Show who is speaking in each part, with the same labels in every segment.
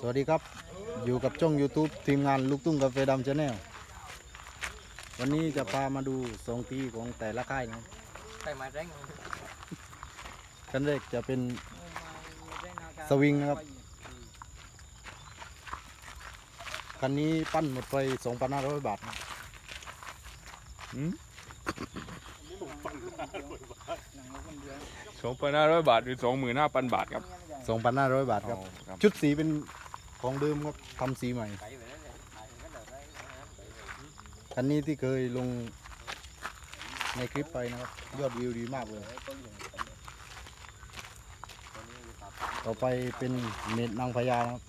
Speaker 1: สวัสดีครับ อยู่กับช่อง YouTube ทีมงานลูกตุ้งกาแฟดำชาแนลวันนี้จะพามาดูสองทีของแต่ละค่ายนะ
Speaker 2: ใส่ไม้แรง
Speaker 1: คันแรกจะเป็นสวิงนะครับ คันนี้ปั้นหมดไป2,500 บาทนะ
Speaker 3: สองพันห้าร้อยบาทหรือสองหมื่นห้าพันบาทครับ
Speaker 1: 2,500 บาทครับ
Speaker 3: ครับ
Speaker 1: ชุดสีเป็น ของเดิมครับทำสีใหม่
Speaker 2: ไก่ไปแล้วเนี่ยไก่ก็เดินได้นะครับ
Speaker 1: คันนี้ที่เคยลงในคลิปไปนะครับ ยอดวิวดีมากเลย ต่อไปเป็นเม็ดนางพญานะครับ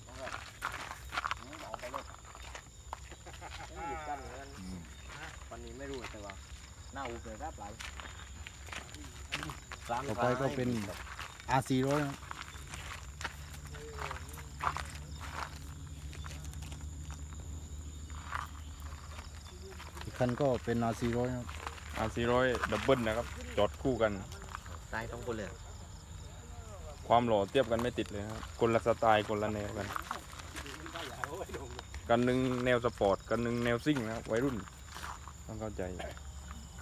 Speaker 2: วันนี้ไม่รู้แต่ว่าหน้าอุบเลยครับหลาย
Speaker 1: ต่อไปก็เป็น R4 ร้อยนะครับ คันก็เป็น R4 ร้อยนะครับ
Speaker 3: อาสี่ร้อยดับเบิลนะครับ จอดคู่กัน
Speaker 2: ตายต้องคนเลย
Speaker 3: ความหล่อเทียบกันไม่ติดเลยนะครับคนละสไตล์คนละแนวกัน กันหนึ่งแนวสปอร์ต กันหนึ่งแนวซิ่งนะครับวัยรุ่น ต้องเข้าใจ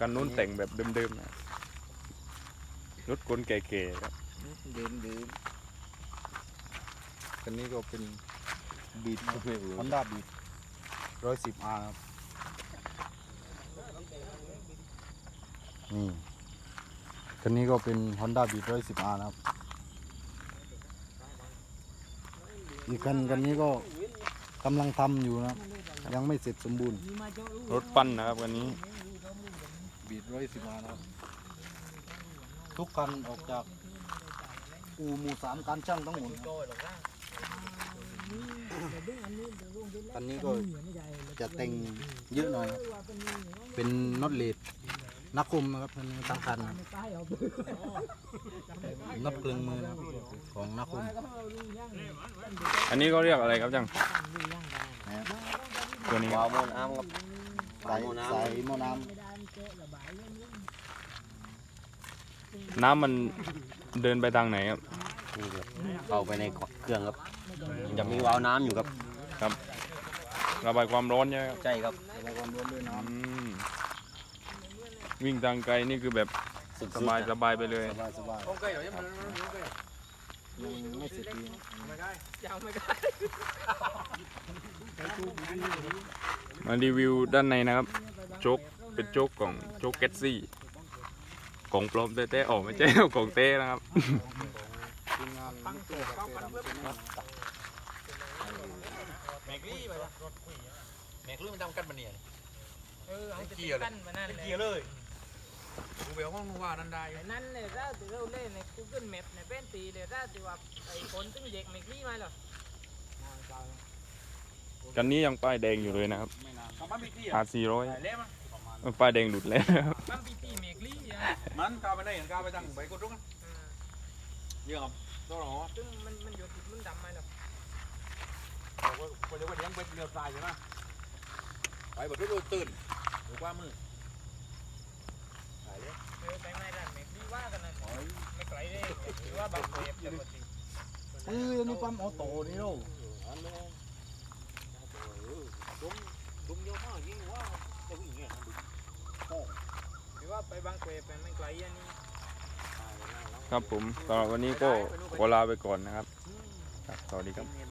Speaker 3: กันนู้นแต่งแบบเดิมๆนะรถคนแก่ๆครับ
Speaker 2: ดื่มดื่ม
Speaker 1: คันนี้ก็เป็นบีดฮอนด้าบีดร้อยสิบอาร์ครับ นี่คันนี้ก็เป็น Honda Beat ร้อยสิบอาร์นะครับ อีกคันคันนี้ก็กำลังทำอยู่นะครับ ยังไม่เสร็จสมบูรณ์
Speaker 3: รถปั้นนะครับวันนี้
Speaker 1: บีดร้อยสิบอาร์นะครับ ทุกคันออกจากอูหมู่สามการช่างทั้งหมดนะครับคันนี้ก็จะแต่งเยอะหน่อยครับเป็นน็อตเลด นักคมนะครับคันนี้ทั้งคันนะครับน็อตเครื่องมือนะครับของนักคม
Speaker 3: อันนี้เขาเรียกอะไรครับจัง
Speaker 1: นะครับ
Speaker 3: ตัวนี้ค
Speaker 2: วา
Speaker 3: รับ
Speaker 2: วโมนอ้ามครับ
Speaker 1: สายสายหมอน้
Speaker 3: น้ำมันเดินไปทางไหนครับ
Speaker 2: เข้าไปในเครื่องครับจะมีวาล์วน้ำอยู่ครับ
Speaker 3: ระบายความร้อนใช่ไหมครับ
Speaker 2: ใช่ครับำ
Speaker 1: ระวังโดนด้วยน้
Speaker 3: อืม วิ่งทางไกลนี่คือแบบ
Speaker 2: สุด
Speaker 3: สบายสบายไปเลยำ
Speaker 1: สบายสบายยังไม่เสร็จดีนะ
Speaker 3: มารีวิวด้านในนะครับโจ๊กเป็นโจ๊กของโจ๊กเกตซี่ของปลอมเต้ๆออกไม่ใช่ของเต้นะครับ
Speaker 1: ทีมงานตั้งตัวกาแฟดำชาแนล
Speaker 4: แม็กลี่ไปละแม็กลี่มันทำกันมาเนี่ย
Speaker 5: เออเอา
Speaker 4: เกียร์เลย
Speaker 5: กันมานั่น
Speaker 4: เป็น
Speaker 5: แหละ
Speaker 4: เกียร์เลยกู เบลห้องว่านั่นได้
Speaker 5: แต่นั่นเลยถ้าที่เราเล่นใน Google Map ในเป็นตีเลยถ้าที่ว่าไอ้คนตึงเด็กไม่กลี้มาหรอก
Speaker 3: กันนี้ยังป้ายแดงอยู่เลยนะครับ
Speaker 4: คำว่ามีเกียร์
Speaker 3: หาสี่ร้อย
Speaker 4: ใส่เล่มั้ง
Speaker 3: ป้ายแดงหลุดแล้วนะครับ
Speaker 5: ปั๊มปีตีเมกลี่อะ
Speaker 4: มันกาวไปไหนกาวไปทางใบกดรุ่ง
Speaker 5: อืม
Speaker 4: เยอะครับต้องหรอ
Speaker 5: ซึ่งมันมันอยู่ติดมันดำมาหรอก
Speaker 4: บอกว่าคนเดียวว่าเลี้ยงเป็นเรือทรายใช่ไหมไปแบบรุ่ตื่นหรือว่ามือใส่เลย
Speaker 5: เออไปไม่ได้เมกลี่ว่ากันนะไม่ไกลเลยหรือว่าบาง เวฟจะหมดสิ
Speaker 1: เออนี่ปั๊มออโต้นี่โล
Speaker 4: ดุมดุมเยอะมากยิ่งว่าจะวิ่งเงี้ยดุม
Speaker 5: หรือว่าไปบางเวฟไปไม่ไกลอันนี้
Speaker 3: ครับผมสำหรับวันนี้ก็ขอลาไปก่อนนะครับ ครับ สวัสดีครับ